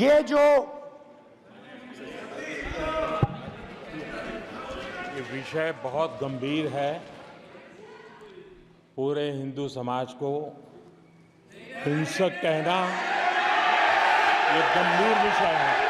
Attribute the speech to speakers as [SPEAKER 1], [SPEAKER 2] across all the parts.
[SPEAKER 1] ये जो
[SPEAKER 2] ये विषय बहुत गंभीर है पूरे हिंदू समाज को हिंसक कहना ये गंभीर विषय है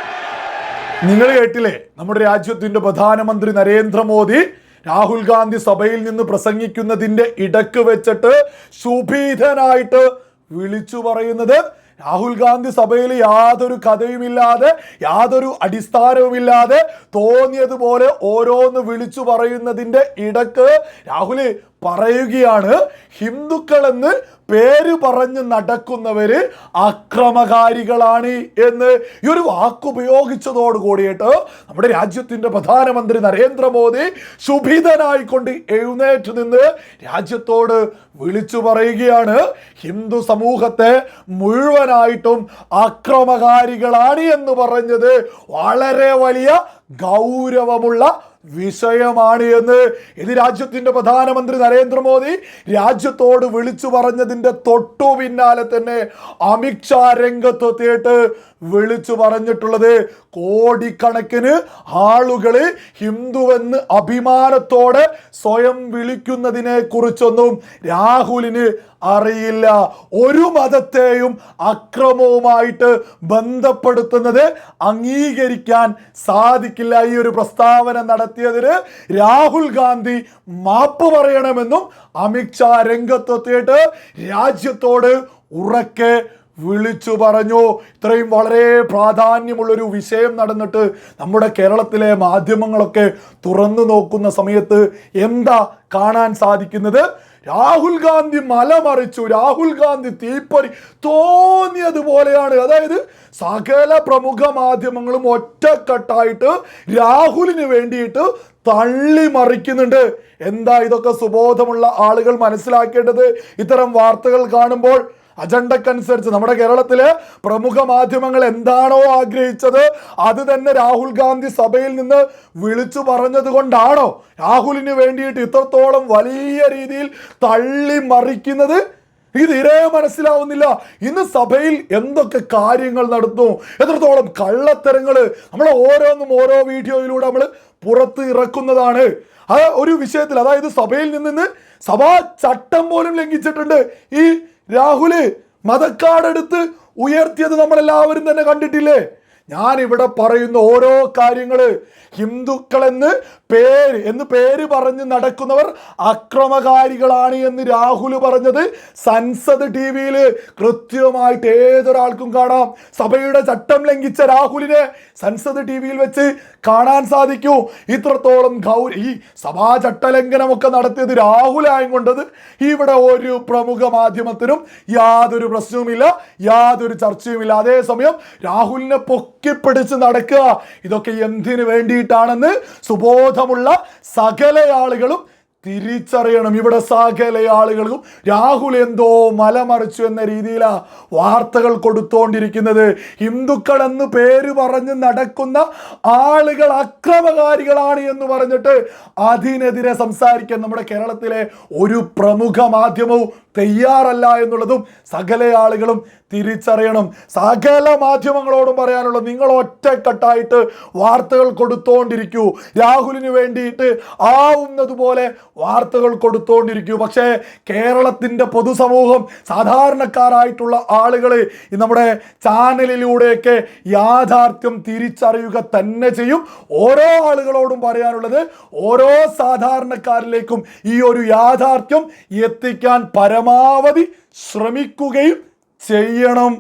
[SPEAKER 3] നിങ്ങൾ കേട്ടില്ലേ നമ്മുടെ രാജ്യത്തിന്റെ പ്രധാനമന്ത്രി നരേന്ദ്രമോദി രാഹുൽ ഗാന്ധി സഭയിൽ നിന്ന് പ്രസംഗിക്കുന്നതിന്റെ ഇടക്ക് വെച്ചിട്ട് സുഭീതനായിട്ട് വിളിച്ചു പറയുന്നത് രാഹുൽ ഗാന്ധി സഭയിൽ യാതൊരു കഥയുമില്ലാതെ യാതൊരു അടിസ്ഥാനവുമില്ലാതെ തോന്നിയതുപോലെ ഓരോന്ന് വിളിച്ചു പറയുന്നതിന്റെ ഇടയ്ക്ക് രാഹുൽ പറയുകയാണ്. ഹിന്ദുക്കളെന്ന് പേര് പറഞ്ഞ് നടക്കുന്നവര് അക്രമകാരികളാണ് എന്ന് ഈ ഒരു വാക്ക് ഉപയോഗിച്ചതോട് കൂടിയിട്ട് നമ്മുടെ രാജ്യത്തിന്റെ പ്രധാനമന്ത്രി നരേന്ദ്രമോദി ശുഭിതനായിക്കൊണ്ട് എഴുന്നേറ്റ് നിന്ന് രാജ്യത്തോട് വിളിച്ചു പറയുകയാണ്. ഹിന്ദു സമൂഹത്തെ മുഴുവനായിട്ടും അക്രമകാരികളാണ് എന്ന് പറഞ്ഞത് വളരെ വലിയ ഗൗരവമുള്ള വിഷയമാണ് എന്ന് ഇത് രാജ്യത്തിന്റെ പ്രധാനമന്ത്രി നരേന്ദ്രമോദി രാജ്യത്തോട് വിളിച്ചു പറഞ്ഞതിന്റെ തൊട്ടു പിന്നാലെ തന്നെ അമിത്ഷാ രംഗത്തെത്തിയിട്ട് വിളിച്ചു പറഞ്ഞിട്ടുള്ളത് കോടിക്കണക്കിന് ആളുകൾ ഹിന്ദുവെന്ന് അഭിമാനത്തോടെ സ്വയം വിളിക്കുന്നതിനെ കുറിച്ചൊന്നും രാഹുലിന് അറിയില്ല. ഒരു മതത്തെയും അക്രമവുമായിട്ട് ബന്ധപ്പെടുത്തുന്നത് അംഗീകരിക്കാൻ സാധിക്കില്ല ഈ ഒരു പ്രസ്താവന നടത്തിയതിന്. രാഹുൽ ഗാന്ധി മാപ്പ് പറയണമെന്നും അമിത്ഷാ രംഗത്തെത്തിയിട്ട് രാജ്യത്തോട് ഉറക്കെ വിളിച്ചു പറഞ്ഞു. ഇത്രയും വളരെ പ്രാധാന്യമുള്ളൊരു വിഷയം നടന്നിട്ട് നമ്മുടെ കേരളത്തിലെ മാധ്യമങ്ങളൊക്കെ തുറന്നു നോക്കുന്ന സമയത്ത് എന്താ കാണാൻ സാധിക്കുന്നത്? രാഹുൽ ഗാന്ധി മലമറിച്ചു. രാഹുൽ ഗാന്ധി തീപ്പൊരി തോന്നിയതുപോലെയാണ്. അതായത് സകല പ്രമുഖ മാധ്യമങ്ങളും ഒറ്റക്കെട്ടായിട്ട് രാഹുലിന് വേണ്ടിയിട്ട് തള്ളി മറിക്കുന്നുണ്ട്. എന്താ ഇതൊക്കെ സുബോധമുള്ള ആളുകൾ മനസ്സിലാക്കേണ്ടത്? ഇത്തരം വാർത്തകൾ കാണുമ്പോൾ അജണ്ടക്കനുസരിച്ച് നമ്മുടെ കേരളത്തിലെ പ്രമുഖ മാധ്യമങ്ങൾ എന്താണോ ആഗ്രഹിച്ചത് അത് തന്നെ രാഹുൽ ഗാന്ധി സഭയിൽ നിന്ന് വിളിച്ചു പറഞ്ഞത് കൊണ്ടാണോ രാഹുലിന് വേണ്ടിയിട്ട് ഇത്രത്തോളം വലിയ രീതിയിൽ തള്ളി മറിക്കുന്നത്? ഇത് തീരെ മനസ്സിലാവുന്നില്ല. ഇന്ന് സഭയിൽ എന്തൊക്കെ കാര്യങ്ങൾ നടത്തുന്നു എത്രത്തോളം കള്ളത്തരങ്ങൾ? നമ്മൾ ഓരോന്നും ഓരോ വീഡിയോയിലൂടെ നമ്മൾ പുറത്ത് ഇറക്കുന്നതാണ്. ആ ഒരു വിഷയത്തിൽ അതായത് സഭയിൽ നിന്ന് സഭാ ചട്ടം പോലും ലംഘിച്ചിട്ടുണ്ട് ഈ രാഹുൽ മതക്കാടെടുത്ത് ഉയർത്തിയത് നമ്മളെല്ലാവരും തന്നെ കണ്ടിട്ടില്ലേ? ഞാൻ ഇവിടെ പറയുന്ന ഓരോ കാര്യങ്ങൾ ഹിന്ദുക്കളെന്ന് പേര് എന്ന് പേര് പറഞ്ഞ് നടക്കുന്നവർ അക്രമകാരികളാണ് എന്ന് രാഹുൽ പറഞ്ഞത്. സൻസദ് ടി വിയിൽ കൃത്യമായിട്ട് ഏതൊരാൾക്കും കാണാം. സഭയുടെ ചട്ടം ലംഘിച്ച രാഹുലിനെ സൻസദ് ടി വിയിൽ വെച്ച് കാണാൻ സാധിക്കൂ. ഇത്രത്തോളം ഗൗര ഈ സഭാ ചട്ടലംഘനമൊക്കെ നടത്തിയത് രാഹുലായും കൊണ്ടത് ഇവിടെ ഒരു പ്രമുഖ മാധ്യമത്തിനും യാതൊരു പ്രശ്നവുമില്ല യാതൊരു ചർച്ചയുമില്ല. അതേസമയം രാഹുലിനെ പൊക്കിപ്പിടിച്ച് നടക്കുക. ഇതൊക്കെ എന്തിനു വേണ്ടിയിട്ടാണെന്ന് സുബോധമുള്ള സകല ആളുകളും തിരിച്ചറിയണം. ഇവിടെ സകല ആളുകളും രാഹുൽ എന്തോ മലമറിച്ചു എന്ന രീതിയിലാ വാർത്തകൾ കൊടുത്തോണ്ടിരിക്കുന്നത്. ഹിന്ദുക്കൾ എന്ന് പേര് പറഞ്ഞ് നടക്കുന്ന ആളുകൾ അക്രമകാരികളാണ് എന്ന് പറഞ്ഞിട്ട് അതിനെതിരെ സംസാരിക്കാൻ നമ്മുടെ കേരളത്തിലെ ഒരു പ്രമുഖ മാധ്യമവും തയ്യാറല്ല എന്നുള്ളതും സകല ആളുകളും തിരിച്ചറിയണം. സകല മാധ്യമങ്ങളോടും പറയാനുള്ളത് നിങ്ങൾ ഒറ്റക്കെട്ടായിട്ട് വാർത്തകൾ കൊടുത്തോണ്ടിരിക്കൂ. രാഹുലിന് വേണ്ടിയിട്ട് ആവുന്നതുപോലെ വാർത്തകൾ കൊടുത്തോണ്ടിരിക്കൂ. പക്ഷേ കേരളത്തിന്റെ പൊതുസമൂഹം സാധാരണക്കാരായിട്ടുള്ള ആളുകൾ നമ്മുടെ ചാനലിലൂടെയൊക്കെ യാഥാർത്ഥ്യം തിരിച്ചറിയുക തന്നെ ചെയ്യും. ഓരോ ആളുകളോടും പറയാനുള്ളത് ഓരോ സാധാരണക്കാരിലേക്കും ഈ ഒരു യാഥാർത്ഥ്യം എത്തിക്കാൻ പരമാവധി ശ്രമിക്കുകയും ചെയ്യണം.